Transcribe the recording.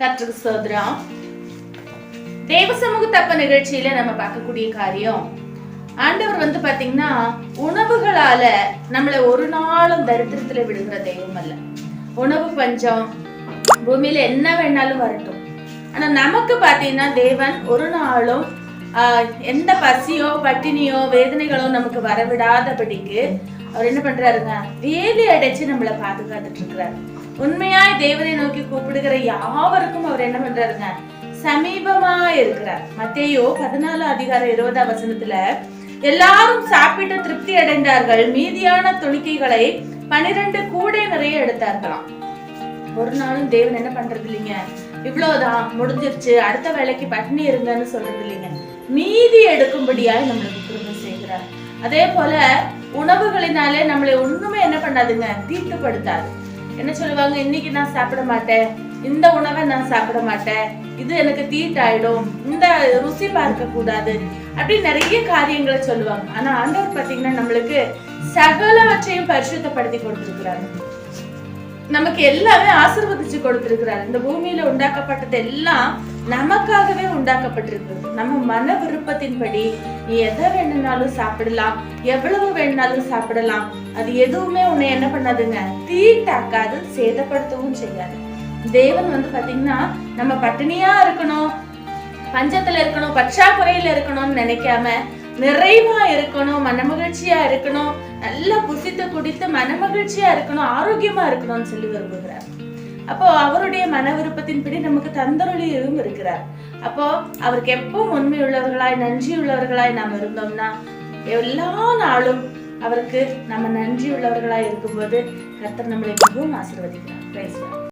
கற்றுக்கு சோதரம் தேவ சமூக தப்ப நிகழ்ச்சியில நம்ம பார்க்கக்கூடிய காரியம் ஆண்டவர் வந்து பாத்தீங்கன்னா உணவுகளால நம்மளை ஒரு நாளும் தரித்திரத்துல விடுகிற தெய்வம் அல்ல. உணவு பஞ்சம் பூமியில என்ன வேணாலும் வரட்டும். ஆனா நமக்கு பாத்தீங்கன்னா தேவன் ஒரு நாளும் எந்த பசியோ பட்டினியோ வேதனைகளோ நமக்கு வரவிடாதபடிக்கு அவர் என்ன பண்றாருங்க வேலி அடைச்சு நம்மளை பாதுகாத்துட்டு இருக்கிறார். உண்மையாய் தேவனை நோக்கி கூப்பிடுகிற யாவருக்கும் அவர் என்ன பண்றாருங்க? சமீபமா இருக்கிறார். மத்தேயோ பதினாலு அதிகாரம் இருபதாம் வசனத்துல எல்லாரும் சாப்பிட்டு திருப்தி அடைந்தார்கள் மீதியான துணிக்கைகளை பனிரெண்டு கூடை நிறைய எடுத்தார்களாம். ஒரு நாளும் தேவன் என்ன பண்றது இல்லைங்க இவ்வளவுதான் முடிஞ்சிருச்சு அடுத்த வேலைக்கு பட்டினி இருங்கன்னு சொல்றது இல்லைங்க மீதி எடுக்கும்படியாய் நம்மளுக்கு குடும்பம் செய்கிறார். அதே போல உணவுகளினாலே நம்மளை ஒண்ணுமே என்ன பண்ணாதுங்க? தீட்டுப்படுத்தாது. என்ன சொல்லுவாங்க? இன்னைக்கு நான் சாப்பிட மாட்டேன். இந்த உணவை நான் சாப்பிட மாட்டேன். இது எனக்கு தீட்டாயிடும். இந்த ருசி பார்க்க கூடாது அப்படி நிறைய காரியங்களை சொல்லுவாங்க. ஆனா ஆண்டவர் பாத்தீங்கன்னா நம்மளுக்கு சகலவற்றையும் பரிசுத்தப்படுத்தி கொடுத்திருக்கிறாரு. நமக்கு எல்லாமே ஆசிர்வதிச்சு கொடுத்திருக்கிறாரு. இந்த பூமியில உண்டாக்கப்பட்டது எல்லாம் நமக்காகவே உண்டாக்கப்பட்டிருக்கு நம்ம மன விருப்பத்தின்படி நீ எதை வேணும்னாலும் சாப்பிடலாம் எவ்வளவு வேணும்னாலும் சாப்பிடலாம். அது எதுவுமே உன்னை என்ன பண்ணாதுங்க. தீட்டாக்காது சேதப்படுத்தவும் செய்யாது. தேவன் வந்து பாத்தீங்கன்னா நம்ம பட்டினியா இருக்கணும் பஞ்சத்துல இருக்கணும் பற்றாக்குறையில இருக்கணும்னு நினைக்காம நிறைவா இருக்கணும் மனமகிழ்ச்சியா இருக்கணும் நல்லா புசித்து குடித்து மனமகிழ்ச்சியா இருக்கணும் ஆரோக்கியமா இருக்கணும்னு சொல்லி விரும்புகிறார். அப்போ அவருடைய மன விருப்பத்தின்படி நமக்கு தந்தருளியும் இருக்கிறார். அப்போ அவருக்கு எப்பவும் உண்மை உள்ளவர்களாய் நன்றி உள்ளவர்களாய் நாம் இருந்தோம்னா எல்லா நாளும் அவருக்கு நம்ம நன்றி உள்ளவர்களாய் இருக்கும்போது கர்த்தர் நம்மளை மிகவும் ஆசீர்வதிக்கிறார். பேசுவார்